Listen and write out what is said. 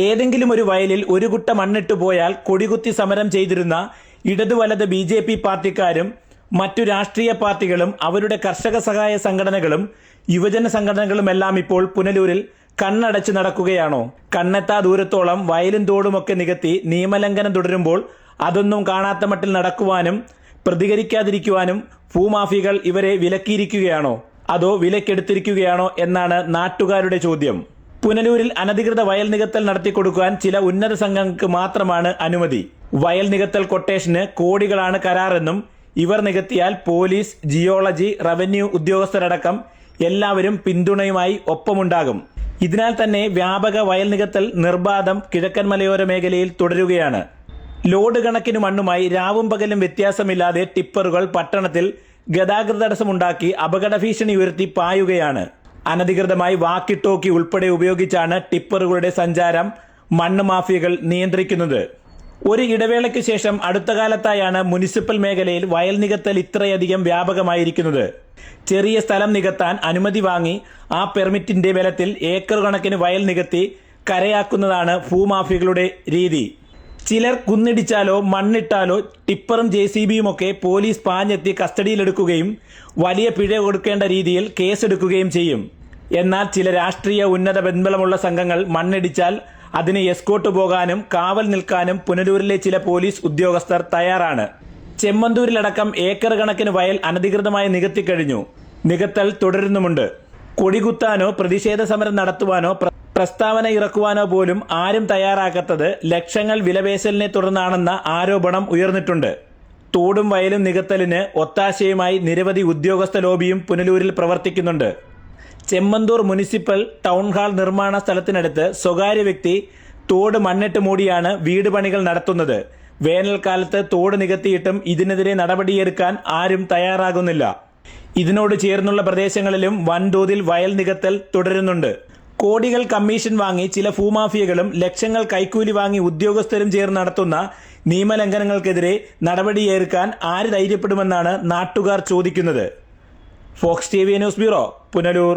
ഏതെങ്കിലും ഒരു വയലിൽ ഒരു കുട്ട മണ്ണിട്ടു പോയാൽ കൊടികുത്തി സമരം ചെയ്തിരുന്ന ഇടതു വലത് ബി ജെ പി പാർട്ടിക്കാരും മറ്റു രാഷ്ട്രീയ പാർട്ടികളും അവരുടെ കർഷക സഹായ സംഘടനകളും യുവജന സംഘടനകളുമെല്ലാം ഇപ്പോൾ പുനലൂരിൽ കണ്ണടച്ച് നടക്കുകയാണോ? കണ്ണെത്താ ദൂരത്തോളം വയലും തോടുമൊക്കെ നികത്തി നിയമലംഘനം തുടരുമ്പോൾ അതൊന്നും കാണാത്ത മട്ടിൽ നടക്കുവാനും പ്രതികരിക്കാതിരിക്കുവാനും ഭൂമാഫികൾ ഇവരെ വിലക്കിയിരിക്കുകയാണോ? അതോ വിലക്കെടുത്തിരിക്കുകയാണോ എന്നാണ് നാട്ടുകാരുടെ ചോദ്യം. പുനലൂരിൽ അനധികൃത വയൽ നികത്തൽ നടത്തിക്കൊടുക്കുവാൻ ചില ഉന്നത സംഘങ്ങൾക്ക് മാത്രമാണ് അനുമതി. വയൽ നികത്തൽ കൊട്ടേഷന് കോടികളാണ് കരാറെന്നും ഇവർ നികത്തിയാൽ പോലീസ് ജിയോളജി റവന്യൂ ഉദ്യോഗസ്ഥരടക്കം എല്ലാവരും പിന്തുണയുമായി ഒപ്പമുണ്ടാകും. ഇതിനാൽ തന്നെ വ്യാപക വയൽ നികത്തൽ നിർബാധം കിഴക്കൻ മലയോര മേഖലയിൽ തുടരുകയാണ്. ലോഡ് കണക്കിന് മണ്ണുമായി രാവും പകലും വ്യത്യാസമില്ലാതെ ടിപ്പറുകൾ പട്ടണത്തിൽ ഗതാഗത തടസ്സമുണ്ടാക്കി അപകട ഭീഷണി ഉയർത്തി പായുകയാണ്. അനധികൃതമായി വാക്കി ടോക്കി ഉൾപ്പെടെ ഉപയോഗിച്ചാണ് ടിപ്പറുകളുടെ സഞ്ചാരം മണ്ണ് മാഫിയകൾ നിയന്ത്രിക്കുന്നത്. ഒരു ഇടവേളയ്ക്ക് ശേഷം അടുത്ത കാലത്തായാണ് മുനിസിപ്പൽ മേഖലയിൽ വയൽ നികത്തൽ ഇത്രയധികം വ്യാപകമായിരിക്കുന്നത്. ചെറിയ സ്ഥലം നികത്താൻ അനുമതി വാങ്ങി ആ പെർമിറ്റിന്റെ ബലത്തിൽ ഏക്കർ കണക്കിന് വയൽ നികത്തി കരയാക്കുന്നതാണ് ഭൂമാഫിയകളുടെ രീതി. ചിലർ കുന്നിടിച്ചാലോ മണ്ണിട്ടാലോ ടിപ്പറും ജെ സി ബിയും ഒക്കെ പോലീസ് പാഞ്ഞെത്തി കസ്റ്റഡിയിലെടുക്കുകയും വലിയ പിഴ കൊടുക്കേണ്ട രീതിയിൽ കേസെടുക്കുകയും ചെയ്യും. എന്നാൽ ചില രാഷ്ട്രീയ ഉന്നത ബന്ധമുള്ള സംഘങ്ങൾ മണ്ണിടിച്ചാൽ അതിന് എസ്കോട്ട് പോകാനും കാവൽ നിൽക്കാനും പുനലൂരിലെ ചില പോലീസ് ഉദ്യോഗസ്ഥർ തയ്യാറാണ്. ചെമ്മന്തൂരിലടക്കം ഏക്കർ കണക്കിന് വയൽ അനധികൃതമായി നികത്തിക്കഴിഞ്ഞു നികത്തൽ തുടരുന്നുമുണ്ട്. കൊടികുത്താനോ പ്രതിഷേധ സമരം നടത്തുവാനോ പ്രസ്താവന ഇറക്കുവാനോ പോലും ആരും തയ്യാറാക്കാത്തത് ലക്ഷങ്ങൾ വിലപേശലിനെ തുടർന്നാണെന്ന ആരോപണം ഉയർന്നിട്ടുണ്ട്. തോടും വയലും നികത്തലിന് ഒത്താശയുമായി നിരവധി ഉദ്യോഗസ്ഥ ലോബിയും പുനലൂരിൽ പ്രവർത്തിക്കുന്നുണ്ട്. ചെമ്മന്തൂർ മുനിസിപ്പൽ ടൗൺ ഹാൾ നിർമ്മാണ സ്ഥലത്തിനടുത്ത് സ്വകാര്യ വ്യക്തി തോട് മണ്ണിട്ട് മൂടിയാണ് വീട് പണികൾ നടത്തുന്നത്. വേനൽക്കാലത്ത് തോട് നികത്തിയിട്ടും ഇതിനെതിരെ നടപടിയെടുക്കാൻ ആരും തയ്യാറാകുന്നില്ല. ഇതിനോട് ചേർന്നുള്ള പ്രദേശങ്ങളിലും വൻതോതിൽ വയൽ നികത്തൽ തുടരുന്നുണ്ട്. കോടികൾ കമ്മീഷൻ വാങ്ങി ചില ഭൂമാഫിയകളും ലക്ഷങ്ങൾ കൈക്കൂലി വാങ്ങി ഉദ്യോഗസ്ഥരും ചേർന്ന് നടത്തുന്ന നിയമലംഘനങ്ങൾക്കെതിരെ നടപടിയേർക്കാൻ ആര് ധൈര്യപ്പെടുമെന്നാണ് നാട്ടുകാർ ചോദിക്കുന്നത്. Fox T V news bureau Punalur.